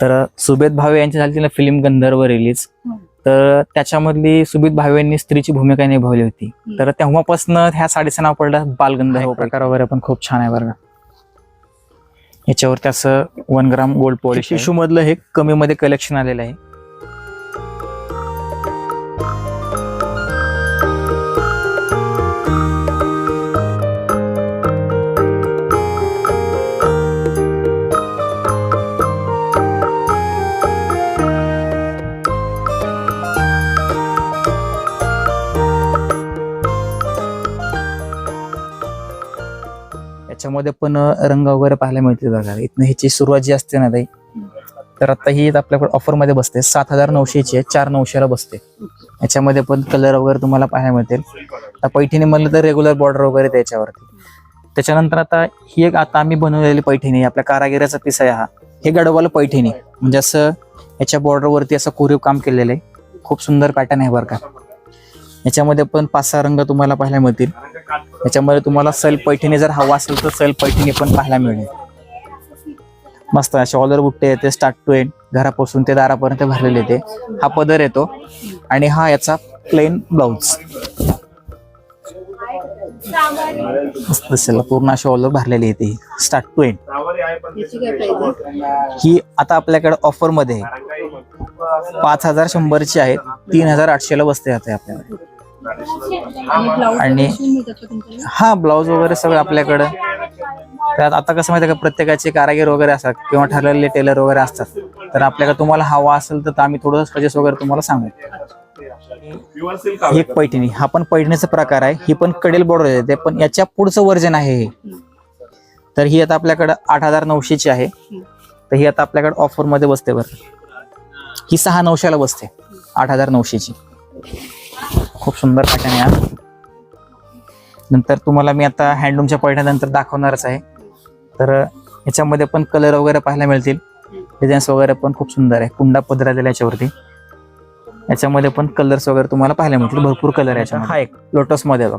तर सुबेद भावे यांची झाली ना फिल्म गंधर्व रिलीज हम्म. तर त्याच्यामधली सुबेद भावे यांनी स्त्रीची भूमिका निभावली होती. तर तेव्हापासून ह्या साडीचं नाव पडलं बालगंधर्व प्रकार वगैरे पण खूप छान आहे बरं याच्यावरती असं one gram gold polish tissue मधलं हे कमी मध्ये कलेक्शन आलेलं आहे. याच्यामध्ये पण रंग वगैरे पाहायला मिळते बघा. इथनं ह्याची सुरुवात जी असते ना ताई तर आता ही आपल्याकडे ऑफरमध्ये बसते. सात हजार नऊशेची आहे चार नऊशेला बसते. याच्यामध्ये पण कलर वगैरे तुम्हाला पाहायला मिळतील. पैठणी म्हणलं तर रेग्युलर बॉर्डर वगैरे त्याच्यावरती. त्याच्यानंतर आता ही एक आता आम्ही बनवलेली पैठणी आपल्या कारागिराचा पीस आहे हा. हे गडवालं पैठणी. म्हणजे असं याच्या बॉर्डरवरती असं कोरीव काम केलेलं आहे. खूप सुंदर पॅटर्न आहे बरं का. याच्यामध्ये पण पाच सहा रंग तुम्हाला पाहायला मिळतील. याच्यामध्ये तुम्हाला सैल पैठणी जर हवा असेल तर सैल पैठणी पण पाहायला मिळेल. मस्त असे ऑलर बुट्टे येते स्टार्ट टू एंड. घरापासून ते दारापर्यंत भरलेले येते हा पदर येतो. आणि हा याचा प्लेन ब्लाउज पूर्ण अशी ऑलर भरलेली येते स्टार्ट टू एंड ही आता आपल्याकडे ऑफरमध्ये आहे. पाच हजार शंभरची आहे तीन हजार आठशेला बसते आता आपल्याकडे. आणि हा ब्लाऊज वगैरे सगळं आपल्याकडं. त्यात आता कसं माहिती का प्रत्येकाचे कारागीर वगैरे असतात किंवा ठरलेले टेलर वगैरे असतात. तर आपल्याकडे तुम्हाला हवा असेल तर आम्ही थोडं सजेस्ट वगैरे तुम्हाला सांगू. एक पैठणी. हा पण पैठणीचा प्रकार आहे. ही पण कडेल बॉर्डर येते. पण याच्या पुढचं वर्जन आहे हे. तर ही आता आपल्याकडं आठ हजार नऊशेची आहे. तर ही आता आपल्याकडे ऑफरमध्ये बसते बरं. ही सहा नऊशेला बसते. आठ हजार नऊशेची. खूप सुंदर पॅटर्न आहे. नंतर तुम्हाला मी आता हँडलूमच्या पैठण्यानंतर दाखवणारच आहे. तर याच्यामध्ये पण कलर वगैरे पाहायला मिळतील. डिझाईन्स वगैरे पण खूप सुंदर आहे. कुंडा पदरा दिला याच्यावरती. याच्यामध्ये पण कलर्स वगैरे तुम्हाला पाहायला मिळतील. भरपूर कलर आहे याच्यामध्ये. हा एक. लोटसमध्ये बघ.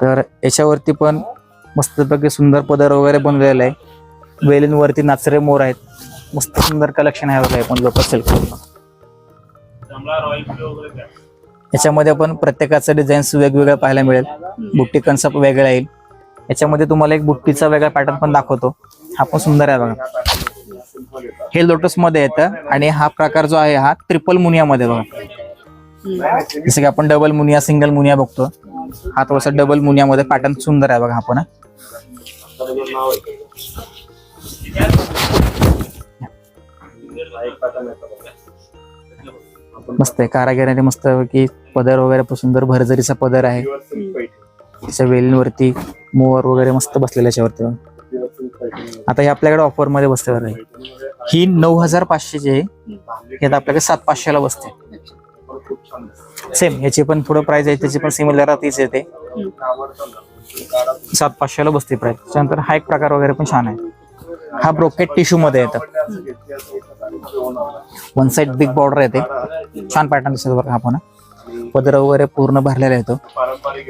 तर याच्यावरती पण मस्तपैकी सुंदर पदर वगैरे बनवलेला आहे. वेलींवरती नाचरे मोर आहेत. मस्त सुंदर कलेक्शन आहे बघा आपण पण लोटस सिल्क. याच्यामध्ये पण प्रत्येकाचं डिझाईन्स वेगवेगळ्या पाहायला मिळेल. बुट्टी कन्सेप्ट वेगळा येईल. याच्यामध्ये तुम्हाला एक बुट्टीचा वेगळा पॅटर्न पण दाखवतो. हा पण सुंदर आहे बघा. हे लोटसमध्ये येतं आणि हा प्रकार जो आहे हा ट्रिपल मुनियामध्ये बघा. जसं की आपण डबल मुनिया सिंगल मुनिया बघतो. हा थोडासा डबल मुनियामध्ये पॅटर्न सुंदर आहे बघा हा मस्त आहे कारागिराने मस्त की पदर वगैरे सुंदर भरजरीचा पदर आहे. त्याच्या वेलींवरती मोवर वगैरे मस्त बसलेल्या याच्यावरती आता हे आपल्याकडे ऑफरमध्ये बसते बरं हे. नऊ हजार पाचशेची आहे हे आता आपल्याकडे सात पाचशेला बसते सेम याची पण थोडं प्राइस आहे त्याची पण सिमिलर तीच येते. सात पाचशेला बसते प्राईस त्यानंतर हा एक प्रकार वगैरे पण छान आहे. हा ब्रोकेट टिश्यू मध्ये येतं. वन साइड बिग बॉर्डर येते. छान पॅटर्न दिसत बरं हा पण. पदर वगैरे पूर्ण भरलेला येतो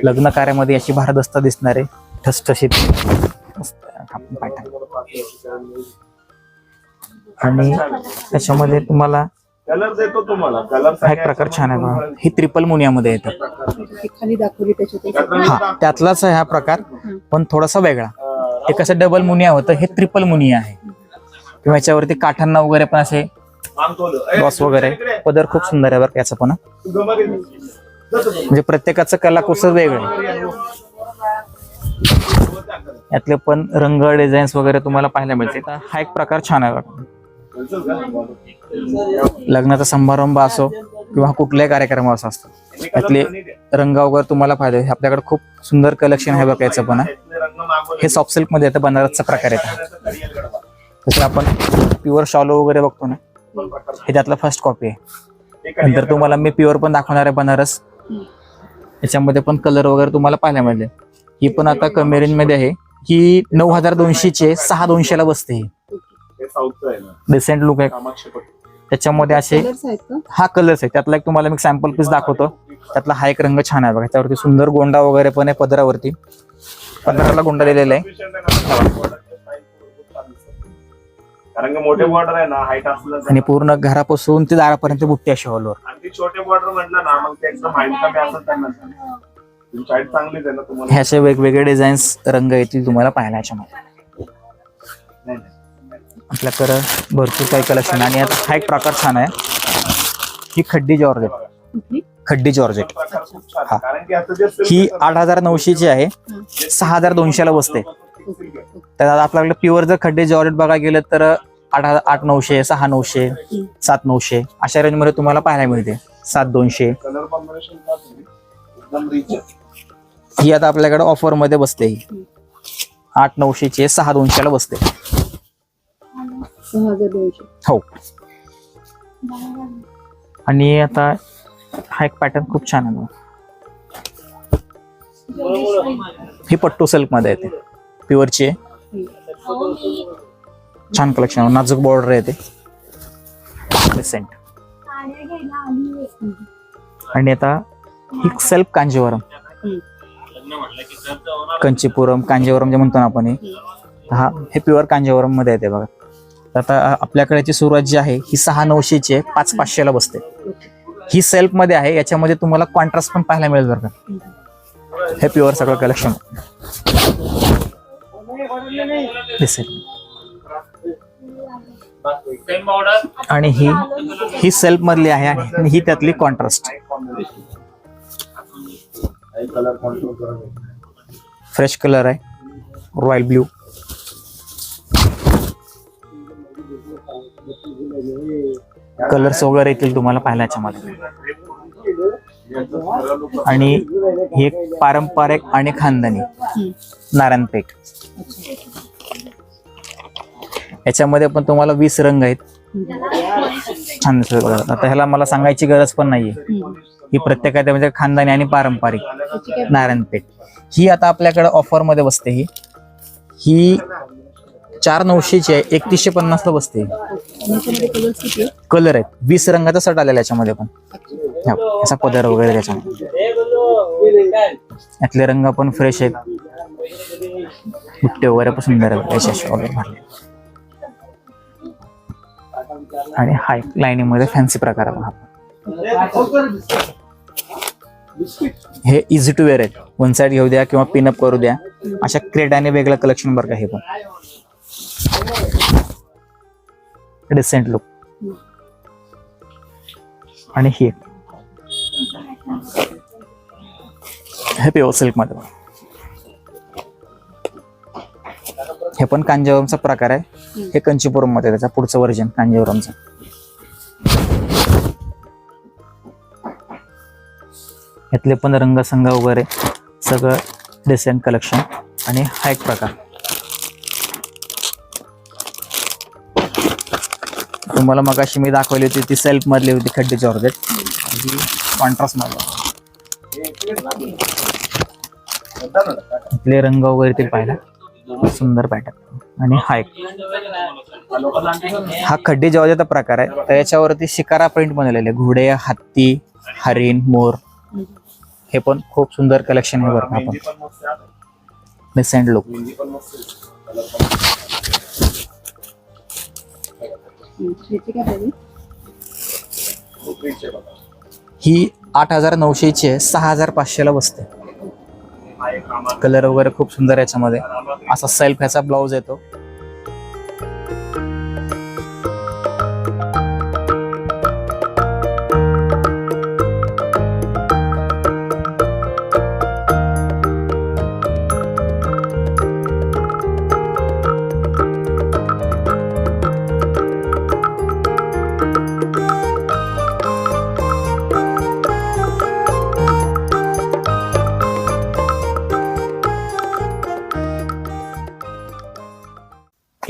लग्न कार्यामध्ये अशी भारदस्ता दिसणारे. ठसठशीत. पॅटर्न आणि त्याच्यामध्ये तुम्हाला कलर देतो तुम्हाला. कलर हा एक प्रकार छान आहे बघा. ही ट्रिपल मुनियामध्ये येतं. ते खाली दाखवली त्याच्यात हा त्यातलाच आहे हा प्रकार. पण थोडासा वेगळा. हे कसं डबल मुनिया होतं. हे ट्रिपल मुनिया आहे. किंवा याच्यावरती काठांना वगैरे पण असे बॉस वगैरे. पदर खूप सुंदर आहे बरं का याचं पण म्हणजे प्रत्येकाचं कलाकुसर वेगळं आहे. यातले पण रंग डिझाईन्स वगैरे तुम्हाला पाहायला मिळते तर हा एक प्रकार छान आहे बघा. लग्नाचा समारंभ असो किंवा कुठलाही कार्यक्रम असो असतो. यातले रंग वगैरे तुम्हाला फायदा. आपल्याकडे खूप सुंदर कलेक्शन आहे बघा याचं पण हे. सॉफ्ट सिल्कमध्ये येतं बनारसचा प्रकार येतो. जसं आपण प्युअर शॉलो वगैरे बघतो ना हे त्यातला फर्स्ट कॉपी आहे. नंतर तुम्हाला मी प्युअर पण दाखवणार आहे बनारस. याच्यामध्ये पण कलर वगैरे तुम्हाला पाहायला मिळेल. ही पण आता कमेरिनमध्ये आहे. ही नऊ हजार दोनशेची आहे सहा दोनशेला बसते ही. डिसेंट लुक आहे त्याच्यामध्ये असे कलर्स आहेत का? हा कलर्स आहे त्यातला एक तुम्हाला मी सॅम्पल पीस दाखवतो. त्यातला हा एक रंग छान आहे बघा. त्यावरती सुंदर गोंडा वगैरे पण आहे पदरावरती. पंधराला गुंडा दिलेला आहे. कारण की मोठे बॉर्डर आहे ना हाईट असलं आणि पूर्ण घरापासून ते दारापर्यंत बुट्टी अशी हॉलवर. आणि ती छोटे बॉर्डर म्हटलं ना मग ते एकदम हाईट कमी त्यांना हे वेगवेगळे डिझाईन्स रंग येतील तुम्हाला पाहायला याच्यामध्ये. आपल्याकडं भरपूर काही कलेक्शन आणि आता हा एक प्रकार छान आहे. ही खड्डी जॉर्जेट. खड्डी जॉर्जेट. हा. आहे. कारण की आता जे silk ही आठ हजार नऊशेची आहे. सहा हजार दोनशेला बसते. तर आता आपल्याकडे प्युअर जर खड्डे जॉर्जेट बघायला गेलं तर आठ हजार आठ नऊशे सहा नऊशे सात नऊशे. अशा रेंजमध्ये तुम्हाला पाहायला मिळते. सात दोनशे. ही आता आपल्याकडे ऑफरमध्ये बसते ही. आठ नऊशेची आहे, सहा दोनशेला बसते. सहा हजार दोनशे हो. आणि आता हा एक पॅटर्न खूप छान आहे. ही पट्टू सिल्कमध्ये येते प्युअरची आहे. छान कलेक्शन नाजूक बॉर्डर येते सेंट आणि आता ही सेल्फ कांजीवरम. कंचीपुरम कांजीवरम जे म्हणतो ना आपण हे. हा हे प्युअर कांजीवरममध्ये येते बघा. तर आता आपल्याकडे सुरुवात जी आहे ही सहा नऊशेची आहे पाच पाचशेला बसते. ही सेल्फमध्ये आहे याच्यामध्ये तुम्हाला कॉन्ट्रास्ट पण पाहायला मिळेल बरं का. हे प्युअर सगळं कलेक्शन दिसेल आणि ही ही सेल्फ मधली आहे आणि ही त्यातली कॉन्ट्रास्ट फ्रेश कलर आहे रॉयल ब्ल्यू कलर्स वगैरे येतील तुम्हाला पाहायला याच्यामध्ये. आणि ही एक पारंपरिक आणि खानदानी नारायणपेठ. याच्यामध्ये पण तुम्हाला वीस रंग आहेत. छान आता ह्याला मला सांगायची गरज पण नाहीये. ही प्रत्येकाच्या म्हणजे खानदानी आणि पारंपरिक नारायण पेठ नारायणपेठ. ही आता आपल्याकडे ऑफरमध्ये बसते ही. ही चार नऊशेची आहे. एकतीसशे पन्नासला बसते. कलर आहेत. वीस रंगाचा सट आलेला याच्यामध्ये पण. हो, असा पदर वगैरे त्याच्यामध्ये. यातले रंग पण फ्रेश आहेत. बुट्टे वगैरे पण सुंदर आहेत. भरले. आणि हाय लाईनिंगमध्ये फॅन्सी प्रकार आहे हे इझी टू वेअर आहेत. वन साइड घेऊ द्या किंवा पिनअप करू द्या. अशा क्रेट आणि वेगळं कलेक्शन बरं का हे पण. Decent look. आणि ही एक. हे प्युअर सिल्कमध्ये हे पण कांजीवरमचा प्रकार आहे. हे कंचीपुरममध्ये त्याचा पुढचं व्हर्जन कांजीवरमचं. यातले पण रंगसंग वगैरे सगळं डिसेंट कलेक्शन आणि हा एक प्रकार. तुम्हाला मग अशी मी दाखवली होती ती सेल्फ मधली होती खड्डे जॉर्जेट कॉन्ट्रास्टमध्ये. इथले रंग वगैरे ते पाहिला. सुंदर पॅटर्न आणि हा एक. हा खड्डे जॉर्जेटचा प्रकार आहे तर याच्यावरती शिकारा प्रिंट बनवलेले आहे. घोडे हत्ती हरिण मोर. हे पण खूप सुंदर कलेक्शन आहे बरं आपण. मेहंदी लुक ही आठ हजार नऊशेची आहे सहा हजार पाचशेला बसते. कलर वगैरे खूप सुंदर याच्यामध्ये. असा सेल्फ ह्याचा ब्लाऊज येतो.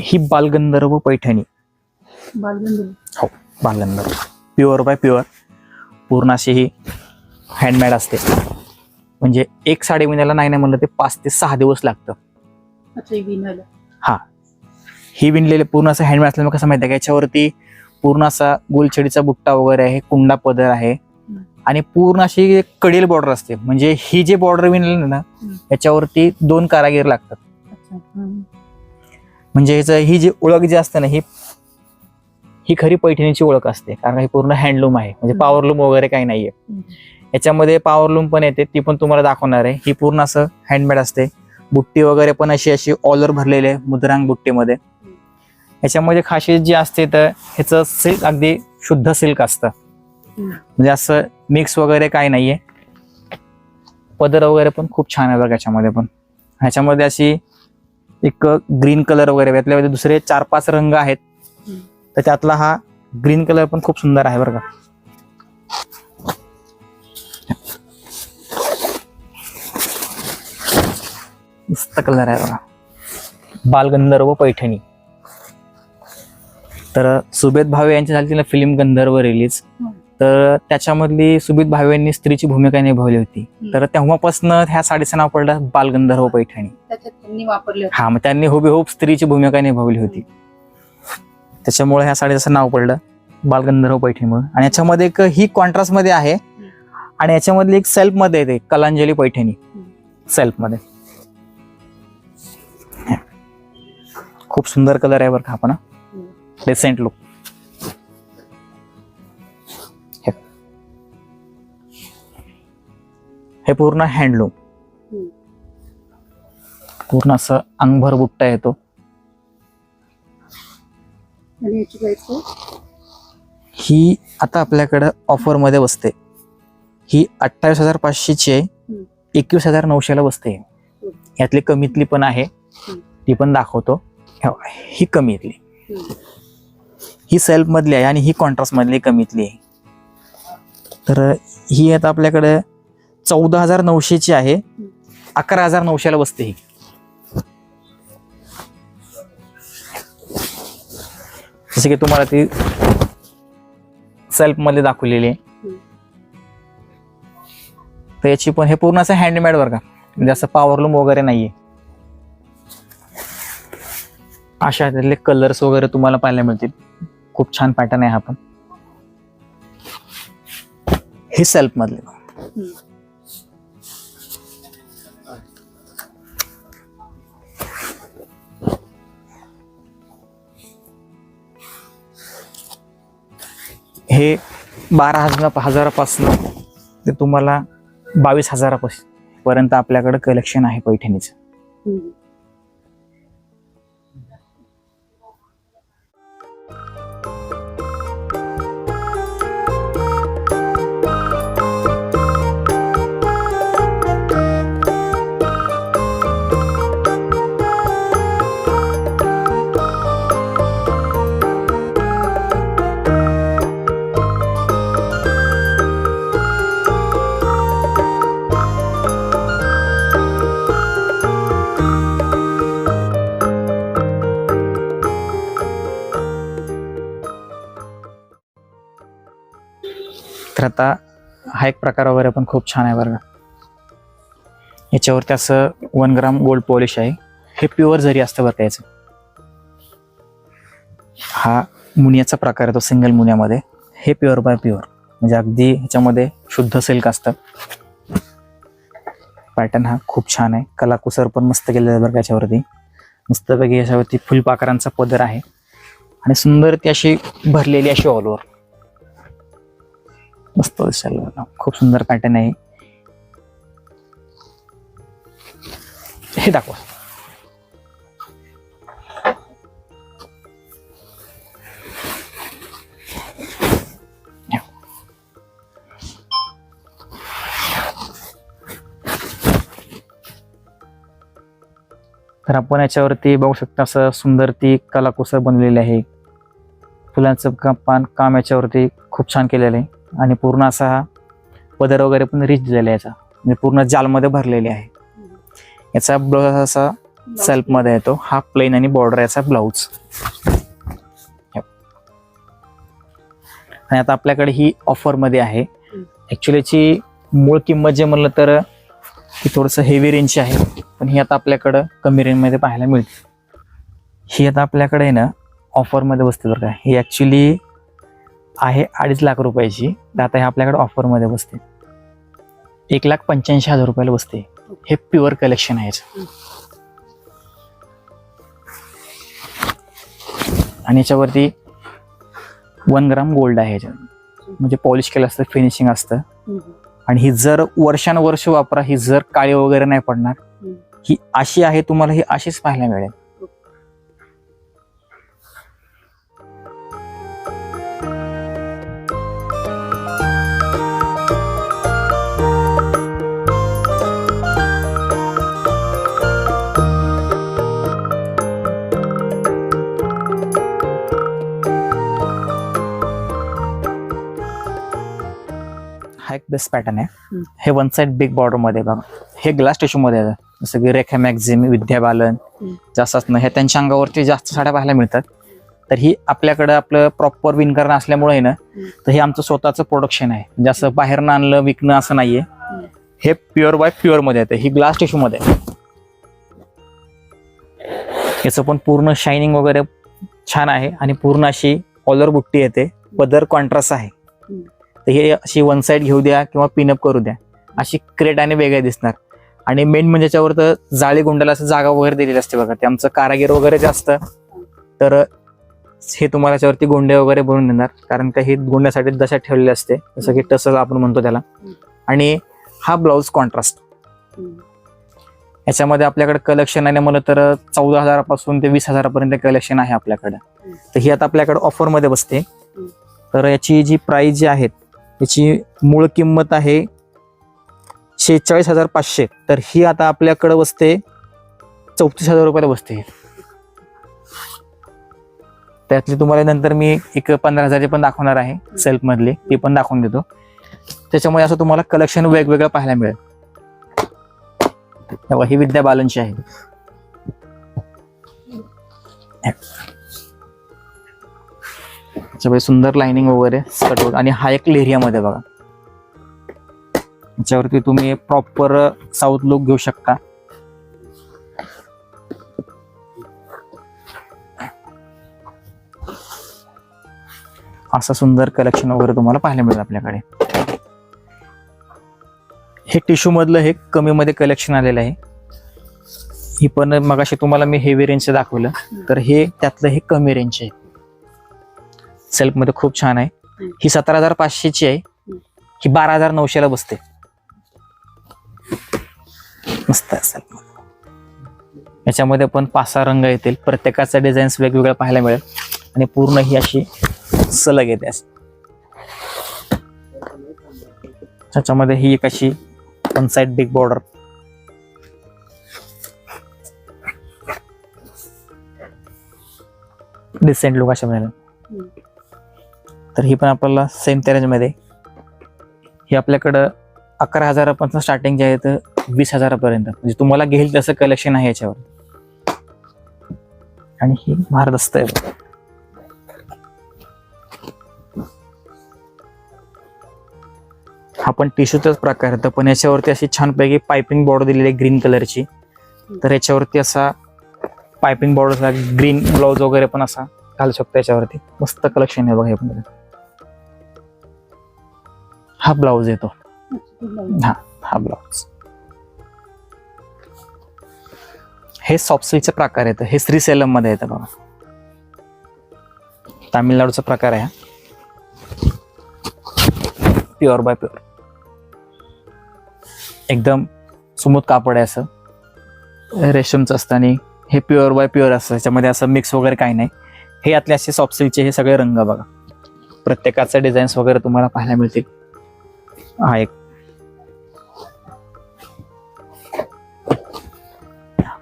ही बालगंधर्व पैठणी. बालगंधर्व. हो बालगंधर्व. प्युअर बाय प्युअर पूर्ण अशी ही हँडमेड असते. म्हणजे एक साडी विणायला नाही नाही म्हणलं ते पाच ते सहा दिवस लागतं. अच्छा हे हा. ही विणलेले पूर्ण असं हँडमेड असल्यामुळे कसं माहिती आहे का? याच्यावरती पूर्ण असा गोलछडीचा बुट्टा वगैरे आहे कुंडा पदर आहे. आणि पूर्ण अशी कडेल बॉर्डर असते. म्हणजे ही जे बॉर्डर विणली ना. याच्यावरती दोन कारागीर लागतात. म्हणजे ह्याचं ही जी ओळख जी असते ना ही ही खरी पैठणीची ओळख असते. कारण ही पूर्ण हँडलूम आहे. म्हणजे. पॉवरलूम वगैरे काही नाहीये. याच्यामध्ये पॉवरलूम पण येते. ती पण तुम्हाला दाखवणार आहे. ही पूर्ण असं हँडमेड असते. बुट्टी वगैरे पण अशी अशी ऑलर भरलेली आहे मुद्रांग बुट्टीमध्ये. याच्यामध्ये खासियत जी असते तर ह्याचं सिल्क अगदी शुद्ध सिल्क असतं. म्हणजे असं मिक्स वगैरे काही नाहीये. पदर वगैरे पण खूप छान आहे बघा याच्यामध्ये पण. ह्याच्यामध्ये अशी एक ग्रीन कलर वगैरे यातल्यामध्ये दुसरे चार पाच रंग आहेत. तर त्यातला हा ग्रीन कलर पण खूप सुंदर आहे बरं का मस्त कलर आहे बघा बालगंधर्व पैठणी तर सुबेद भावे यांची झाली ना फिल्म गंधर्व रिलीज. तर त्याच्यामधली सुबेद भावे यांनी स्त्रीची भूमिका निभावली होती. तर तेव्हापासून ह्या साडीचं नाव पडलं बालगंधर्व पैठणी. त्यांनी वापरले हा मग त्यांनी हुबेहूब स्त्रीची भूमिका निभावली होती. त्याच्यामुळे ह्या साडीचं नाव पडलं बालगंधर्व पैठणीमुळे आणि याच्यामध्ये एक ही कॉन्ट्रास्टमध्ये आहे. आणि याच्यामधली एक सेल्फमध्ये येते कलांजली पैठणी. सेल्फमध्ये. खूप सुंदर कलर आहे बरं का आपण रिसेंट लुक हे पूर्ण हँडलूम. पूर्ण असं अंगभर बुट्टा येतो ही आता आपल्याकडं ऑफरमध्ये बसते. ही अठ्ठावीस हजार पाचशेची आहे. एकवीस हजार नऊशेला बसते. यातली कमीतली पण आहे. ती पण दाखवतो. हे कमीतली. ही सेल्फ मधली आहे आणि ही कॉन्ट्रास्ट मधली कमीतली आहे. तर ही आता आपल्याकडे चौदा हजार नऊशेची आहे. अकरा हजार नऊशेला बसते ही. जसे की तुम्हाला ती सेल्फमध्ये दाखवलेली आहे. तर याची पण हे पूर्ण असं हँडमेड वर का. म्हणजे असं पॉवरलूम वगैरे नाहीये. अशा त्यातले कलर्स वगैरे तुम्हाला पाहायला मिळतील. खूप छान पॅटर्न आहे हा पण. हे सेल्फ मधले. हे बारा हजार हजारापासून ते तुम्हाला बावीस हजारापासून पर्यंत आपल्याकडे कलेक्शन आहे पैठणीचं. हम्म. तर आता हा एक प्रकार वगैरे पण खूप छान आहे बरं याच्यावरती असं वन ग्राम गोल्ड पॉलिश आहे. हे प्युअर जरी असतं बरं का याचं. हा मुनियाचा प्रकार आहे तो सिंगल मुनियामध्ये. हे प्युअर बाय प्युअर. म्हणजे अगदी ह्याच्यामध्ये शुद्ध सिल्क असतं. पॅटर्न हा खूप छान आहे. कलाकुसर पण मस्त केलेलं आहे बरं का याच्यावरती. मस्तपैकी याच्यावरती फुलपाखरांचा पदर आहे. आणि सुंदर ती अशी भरलेली अशी ऑल ओव्हर मस्त दिसायला खूप सुंदर पॅटर्न आहे. हे दाखवा. तर आपण याच्यावरती बघू शकता असं सुंदर ती कलाकुसर बनलेली आहे. फुलांचं का- पान काम याच्यावरती खूप छान केलेलं आहे. आणि पूर्ण असा हा पदर वगैरे पण रिच झाला याचा. म्हणजे पूर्ण जालमध्ये भरलेले आहे. याचा ब्लाउज असा सेल्फमध्ये येतो हा प्लेन आणि बॉर्डर याचा ब्लाऊज आणि आता आपल्याकडे ही ऑफरमध्ये आहे. ॲक्च्युलीची मूळ किंमत जे म्हणलं तर ही थोडंसं हेवी रेंजची आहे. पण ही आता आपल्याकडं कमी रेंजमध्ये पाहायला मिळते. ही आता आपल्याकडे ना ऑफरमध्ये बसते बरं का. ही ॲक्च्युली आहे अडीच लाख रुपयाची तर आता हे आपल्याकडे ऑफरमध्ये बसते एक लाख पंच्याऐंशी हजार रुपयाला बसते हे प्युअर कलेक्शन आहे. आणि याच्यावरती वन ग्राम गोल्ड आहे याच्यात म्हणजे पॉलिश केलं असतं फिनिशिंग असतं. आणि ही जर वर्षानुवर्ष वापरा ही जर काळी वगैरे नाही पडणार. ही अशी आहे तुम्हाला ही अशीच पाहायला मिळेल बेस्ट पॅटर्न आहे. हे वन साइड बिग बॉर्डरमध्ये बघा हे ग्लास टिश्यू मध्ये आहे जसं की रेखा मॅक्झिम विद्या बालन. जास्त हे त्यांच्या अंगावरती जास्त साड्या पाहायला मिळतात तर ही आपल्याकडे आपलं प्रॉपर विणकरण असल्यामुळे आहे ना. तर हे आमचं स्वतःचं प्रोडक्शन आहे म्हणजे असं बाहेरनं आणलं विकणं असं नाहीये. हे प्युअर बाय प्युअरमध्ये येतं ही ग्लास टिश्यू मध्ये. याचं पण पूर्ण शायनिंग वगैरे छान आहे आणि पूर्ण अशी ऑलर बुट्टी येते पदर कॉन्ट्रास्ट आहे. तर हे अशी वन साईड घेऊ द्या किंवा पिनअप करू द्या. अशी क्रेट आणि वेगळे दिसणार. आणि मेन म्हणजे याच्यावर तर जाळी गुंडाला असं जागा वगैरे दिलेली असते बघा. ते आमचं कारागीर वगैरे जास्त तर हे तुम्हाला याच्यावरती गोंडे वगैरे बनवून देणार. कारण का हे गोंड्यासाठी दशा ठेवलेले असते. जसं की टसच आपण म्हणतो त्याला. आणि हा ब्लाऊज कॉन्ट्रास्ट याच्यामध्ये आपल्याकडे कलेक्शन आहे म्हणलं तर चौदा हजारापासून ते वीस हजारापर्यंत कलेक्शन आहे आपल्याकडे. तर ही आता आपल्याकडे ऑफरमध्ये बसते. तर याची जी प्राइस जी आहेत याची मूळ किंमत आहे शेहेचाळीस हजार पाचशे. तर ही आता आपल्याकडे बसते. चौतीस हजार रुपयाला बसते. त्यातली तुम्हाला नंतर मी एक पंधरा हजारची पण दाखवणार आहे सेल्फमधले ते पण दाखवून देतो. त्याच्यामुळे असं तुम्हाला कलेक्शन वेगवेगळं पाहायला मिळेल. तेव्हा ही विद्या बालनची आहे. त्याच्यामध्ये सुंदर लाइनिंग वगैरे स्कर्ट आणि हा एक लेरियामध्ये बघा. याच्यावरती तुम्ही प्रॉपर साऊथ लुक घेऊ शकता. असं सुंदर कलेक्शन वगैरे तुम्हाला पाहायला मिळेल आपल्याकडे. हे टिश्यू मधलं हे कमी मध्ये कलेक्शन आलेलं आहे. ही पण मगाशी तुम्हाला मी हेवी रेंजचं दाखवलं. तर हे त्यातलं हे कमी रेंज आहे. सेल्फमध्ये खूप छान आहे. ही सतरा हजार पाचशेची आहे. ही बारा हजार नऊशेला बसते. मस्त आहे सेल्फ याच्यामध्ये पण पाच सहा रंग येतील. प्रत्येकाचा डिझाईन्स वेगवेगळ्या पाहायला मिळेल. आणि पूर्ण ही अशी सलग येते. त्याच्यामध्ये ही एक अशी one side big border decent look अशा मिळेल. तर ही पण आपल्याला सेम त्या रेंजमध्ये ही आपल्याकडं अकरा हजारापासून स्टार्टिंग जे आहे तर वीस हजारापर्यंत. म्हणजे तुम्हाला घेईल तसं कलेक्शन आहे याच्यावर. आणि ही महारदस्त आहे हा पण टिश्यूचाच प्रकार आहे. पण याच्यावरती अशी छानपैकी पायपिंग बॉर्डर दिलेली आहे ग्रीन कलरची तर याच्यावरती असा पायपिंग बॉर्डर ग्रीन ब्लाउज वगैरे पण असा घालू शकतो याच्यावरती. मस्त कलेक्शन आहे बघा हे पण. हा ब्लाउज येतो. हा हा ब्लाउज हे सॉफ्ट प्रकार येतं हे श्रीसेलममध्ये येतं बघा. तामिळनाडूचा प्रकार आहे प्युअर बाय प्युअर एकदम सुमूथ कापड आहे असं. रेशमचं असतं आणि हे प्युअर बाय प्युअर असतं त्याच्यामध्ये असं मिक्स वगैरे काही नाही. हे यातले असे सॉफ्ट हे सगळे रंग बघा. प्रत्येकाचे डिझाईन्स वगैरे तुम्हाला पाहायला मिळतील. हा एक.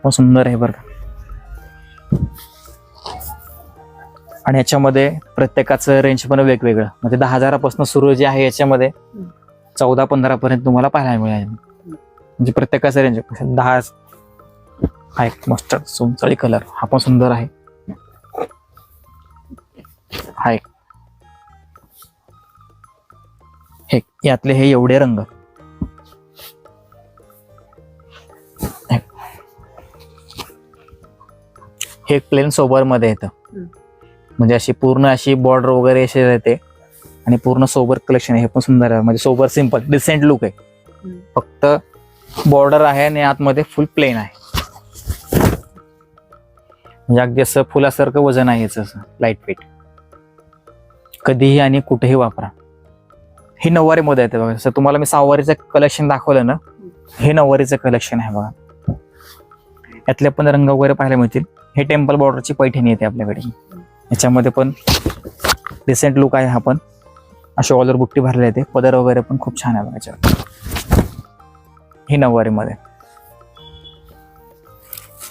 पण सुंदर आहे बरं का. आणि याच्यामध्ये प्रत्येकाचं रेंज पण वेगवेगळं. म्हणजे दहा हजारापासून सुरू जे आहे याच्यामध्ये चौदा पंधरा पर्यंत तुम्हाला पाहायला मिळेल. म्हणजे प्रत्येकाचं रेंज म्हणजे दहा हा एक मस्टर्ड सोमचाळी कलर हा पण सुंदर आहे. हा एक. यातले हे एवढे रंग. हे. प्लेन सोबरमध्ये येतं. म्हणजे अशी पूर्ण अशी बॉर्डर वगैरे अशी येते आणि पूर्ण सोबर कलेक्शन आहे. हे पण सुंदर आहे. म्हणजे सोबर सिंपल डिसेंट लुक आहे. फक्त बॉर्डर आहे आणि आतमध्ये फुल प्लेन आहे. म्हणजे अगदी असं फुलासारखं वजन आहे याचं असं लाइट वेट कधीही आणि कुठेही वापरा. हे नऊवारी मध्ये येते बघा. जसं तुम्हाला मी सहावारीचं कलेक्शन दाखवलं ना हे नऊवारीचं कलेक्शन आहे बघा. यातले पण रंग वगैरे पाहायला मिळतील. हे टेम्पल बॉर्डरची पैठणी येते आपल्याकडे. याच्यामध्ये पण रिसेंट लुक आहे हा पण. असे ऑलर बुट्टी भरले येते. पदर वगैरे पण खूप छान आहे बघा याच्यावर. हे नऊवारी मध्ये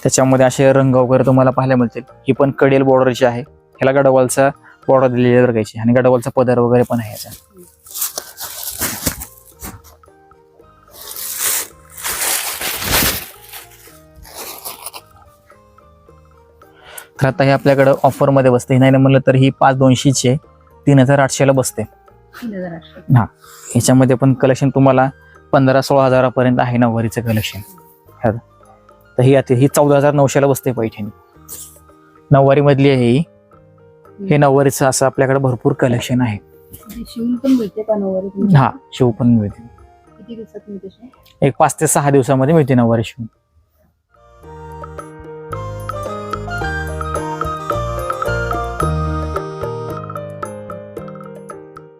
त्याच्यामध्ये असे रंग वगैरे तुम्हाला पाहायला मिळतील. ही पण कडेल बॉर्डरची आहे ह्याला गडवालचा बॉर्डर दिलेली आहे बघायची आणि गडवालचा पदर वगैरे पण आहे याचा. तर आता हे आपल्याकडं ऑफरमध्ये बसते. हे नाही म्हणलं तर ही पाच दोनशेची आहे. तीन हजार आठशेला बसते. तीन हजार आठशे. याच्यामध्ये पण कलेक्शन तुम्हाला पंधरा सोळा हजारापर्यंत आहे नऊवारीचं कलेक्शन तर ही आता ही चौदा हजार नऊशेला बसते पैठणी. नऊवारी मधली आहे ही. हे नऊवारीचं असं आपल्याकडे भरपूर कलेक्शन आहे? हा शिव पण मिळते? एक पाच ते सहा दिवसामध्ये मिळते नऊवारी शिवून.